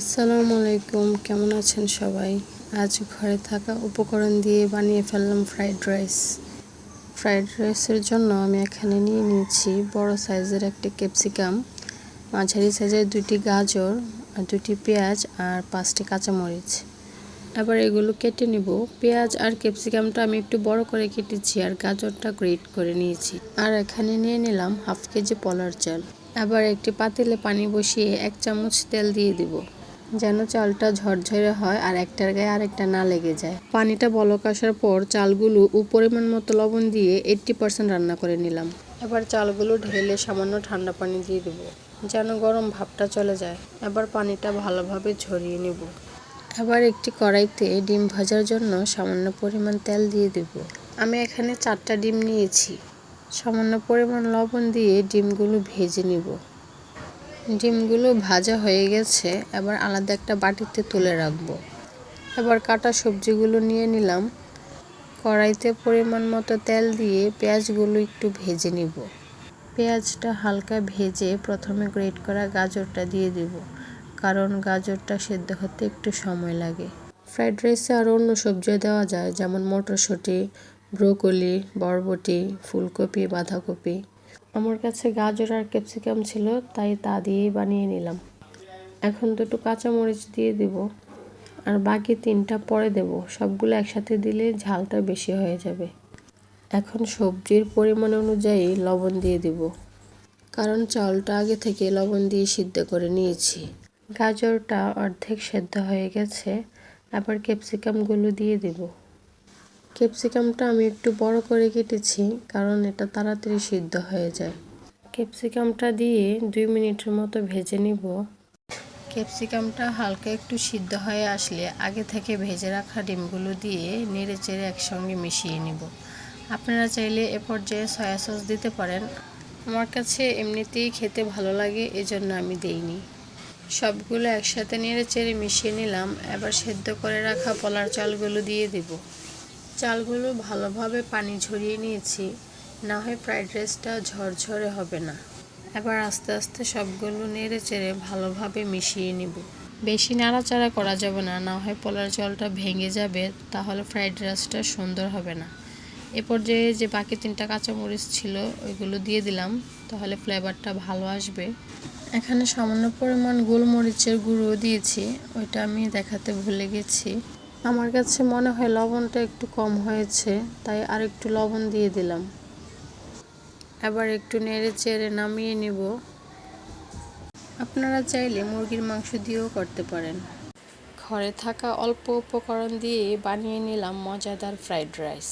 আসসালামু আলাইকুম, কেমন আছেন সবাই? আজ ঘরে থাকা উপকরণ দিয়ে বানিয়ে ফেললাম ফ্রাইড রাইস। ফ্রাইড রাইসের জন্য আমি এখানে নিয়ে নিয়েছি বড় সাইজের একটি ক্যাপসিকাম, মাঝারি সাইজের দুটি গাজর, আর দুটি পেঁয়াজ আর পাঁচটি কাঁচামরিচ। আবার এগুলো কেটে নিব। পেঁয়াজ আর ক্যাপসিকামটা আমি একটু বড় করে কেটেছি আর গাজরটা গ্রেট করে নিয়েছি। আর এখানে নিয়ে নিলাম হাফ কেজি পলার চাল। আবার একটি পাতিলে পানি বসিয়ে এক চামচ তেল দিয়ে দিব। যেন চালটা ঝরঝরে হয় আর একটার গায়ে আরেকটা না লেগে যায়। পানিটা বলক আসার পর চালগুলো পরিমাণ মতো লবণ দিয়ে এইট্টি পার্সেন্ট রান্না করে নিলাম। এবার চালগুলো ঢেলে সামান্য ঠান্ডা পানি দিয়ে দেব, যেন গরম ভাবটা চলে যায়। এবার পানিটা ভালোভাবে ঝরিয়ে নেব। এবার একটি কড়াইতে ডিম ভাজার জন্য সামান্য পরিমাণ তেল দিয়ে দেব। আমি এখানে চারটা ডিম নিয়েছি। সামান্য পরিমাণ লবণ দিয়ে ডিমগুলো ভেজে নিব। ডিমগুলো ভাজা হয়ে গেছে, এবার আলাদা একটা বাটিতে তুলে রাখব। এবার কাটা সবজিগুলো নিয়ে নিলাম। কড়াইতে পরিমাণ মতো তেল দিয়ে পেঁয়াজগুলো একটু ভেজে নিব। পেঁয়াজটা হালকা ভেজে প্রথমে গ্রেট করা গাজরটা দিয়ে দিব, কারণ গাজরটা সেদ্ধ হতে একটু সময় লাগে। ফ্রাইড রাইসে আরও অন্য সবজিও দেওয়া যায়, যেমন মটরশুঁটি, ব্রোকলি, বরবটি, ফুলকপি, বাঁধাকপি। আমার কাছে গাজর আর ক্যাপসিকাম ছিল, তাই তা দিয়েই বানিয়ে নিলাম। এখন দুটো কাঁচামরিচ দিয়ে দেব, আর বাকি তিনটা পরে দেব। সবগুলো একসাথে দিলে ঝালটা বেশি হয়ে যাবে। এখন সবজির পরিমাণ অনুযায়ী লবণ দিয়ে দেব। কারণ চালটা আগে থেকে লবণ দিয়ে সিদ্ধ করে নিয়েছি। গাজরটা অর্ধেক সেদ্ধ হয়ে গেছে, আবার ক্যাপসিকামগুলো দিয়ে দেবো। ক্যাপসিকামটা আমি একটু বড় করে কেটেছি, কারণ এটা তাড়াতাড়ি সিদ্ধ হয়ে যায়। ক্যাপসিকামটা দিয়ে দুই মিনিটের মতো ভেজে নিব। ক্যাপসিকামটা হালকা একটু সিদ্ধ হয়ে আসলে আগে থেকে ভেজে রাখা ডিমগুলো দিয়ে নেড়ে চেড়ে একসঙ্গে মিশিয়ে নিব। আপনারা চাইলে এ পর্যায়ে সয়া সস দিতে পারেন। আমার কাছে এমনিতেই খেতে ভালো লাগে, এজন্য আমি দেইনি। সবগুলো একসাথে নেড়ে চেড়ে মিশিয়ে নিলাম। এবার সেদ্ধ করে রাখা পলার চালগুলো দিয়ে দেবো। চালগুলো ভালোভাবে পানি ঝরিয়ে নিয়েছি। না হয় ফ্রাইড রাইসটা ঝরঝরে হবে না। এবার আস্তে আস্তে সবগুলো নেড়ে চেড়ে ভালোভাবে মিশিয়ে নিব। বেশি নাড়াচাড়া করা যাবে না না হয় পোলার জলটা ভেঙে যাবে, তাহলে ফ্রাইড রাইসটা সুন্দর হবে না। এ পর্যায়ে যে বাকি তিনটা কাঁচামরিচ ছিল, ওইগুলো দিয়ে দিলাম, তাহলে ফ্লেভারটা ভালো আসবে। এখানে সামান্য পরিমাণ গোলমরিচের গুঁড়ো দিয়েছি, ওইটা আমি দেখাতে ভুলে গেছি। আমার কাছে মনে হয় লবণটা একটু কম হয়েছে, তাই আর একটু লবণ দিয়ে দিলাম। এবার একটু নেড়ে চেড়ে নামিয়ে নেব। আপনারা চাইলে মুরগির মাংস দিয়েও করতে পারেন। ঘরে থাকা অল্প উপকরণ দিয়ে বানিয়ে নিলাম মজাদার ফ্রাইড রাইস।